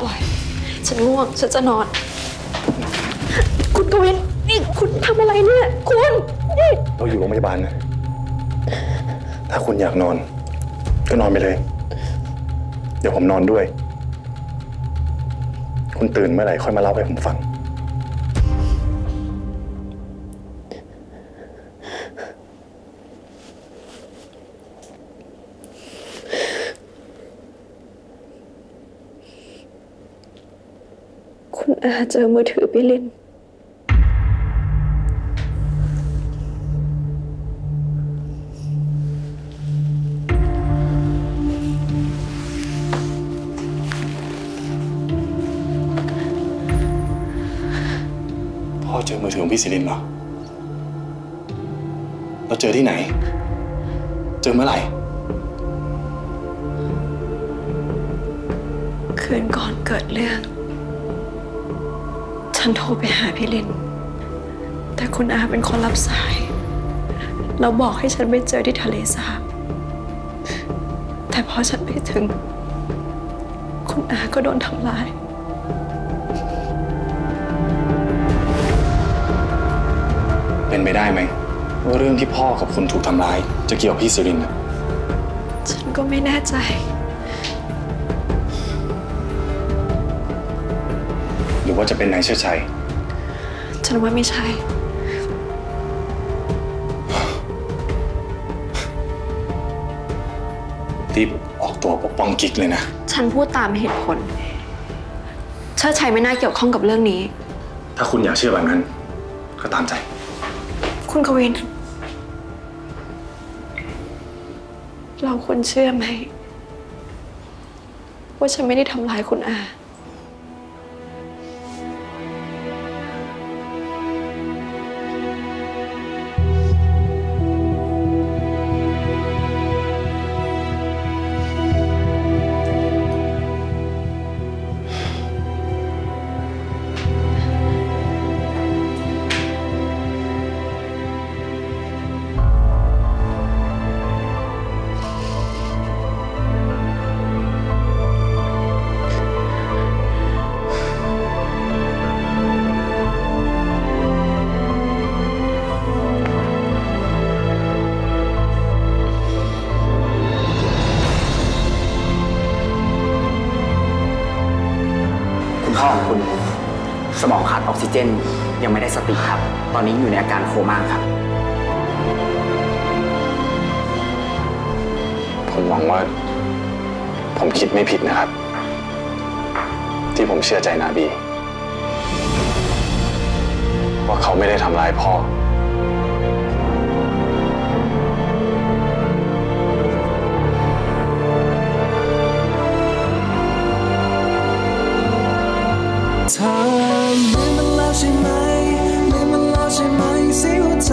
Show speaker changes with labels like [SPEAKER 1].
[SPEAKER 1] ปล่อย ฉันง่วง ฉันจะนอน คุณกวิน นี่คุณทำอะไรเนี่ย คุณ นี่
[SPEAKER 2] เราอยู่โรงพยาบาลนะ ถ้าคุณอยากนอน ก็นอนไปเลย เดี๋ยวผมนอนด้วย คุณตื่นเมื่อไหร่ค่อยมาเล่าให้ผมฟัง
[SPEAKER 1] คุณอาเจอมือถือพี่ลิน
[SPEAKER 2] พ่อเจอมือถือของพี่ศิรินเหรอเราเจอที่ไหน เจอเมื่อไหร่
[SPEAKER 1] คืนก่อนเกิดเรื่อง ฉันโทรไปหาพี่ลิน แต่คุณอาเป็นคนรับสายแล้วบอกให้ฉันไปเจอที่ทะเลสาบ แต่พอฉันไปถึง คุณอาก็โดนทำร้าย
[SPEAKER 2] เป็นไปได้ไหมว่าเรื่องที่พ่อกับคุณถูกทำร้าย จะเกี่ยวกับพี่ศิรินน่ะ
[SPEAKER 1] ฉันก็ไม่แน่ใจ
[SPEAKER 2] รือว่าจะเป็นนายเชิดชัย
[SPEAKER 1] ฉันว่าไม่ใช่
[SPEAKER 2] รีบออกตัวปกป้องกิ๊กเลยนะ
[SPEAKER 1] ฉันพูดตามเหตุผล เชิดชัยไม่น่าเกี่ยวข้องกับเรื่องนี้
[SPEAKER 2] ถ้าคุณอยากเชื่อแบบนั้น ก็ตามใจ
[SPEAKER 1] คุณกวิน เราควรเชื่อไหม ว่าฉันไม่ได้ทำร้ายคุณอา
[SPEAKER 3] พ่อของคุณ สมองขาดออกซิเจน ยังไม่ได้สติครับ ตอนนี้อยู่ในอาการโคม่าครับ
[SPEAKER 2] ผมหวังว่า ผมคิดไม่ผิดนะครับ ที่ผมเชื่อใจนาบี ว่าเขาไม่ได้ทำร้ายพ่อ
[SPEAKER 4] เธอลืมมันแล้วใช่ไหมลืมมันแล้วใช่ไหมเสียหัวใจ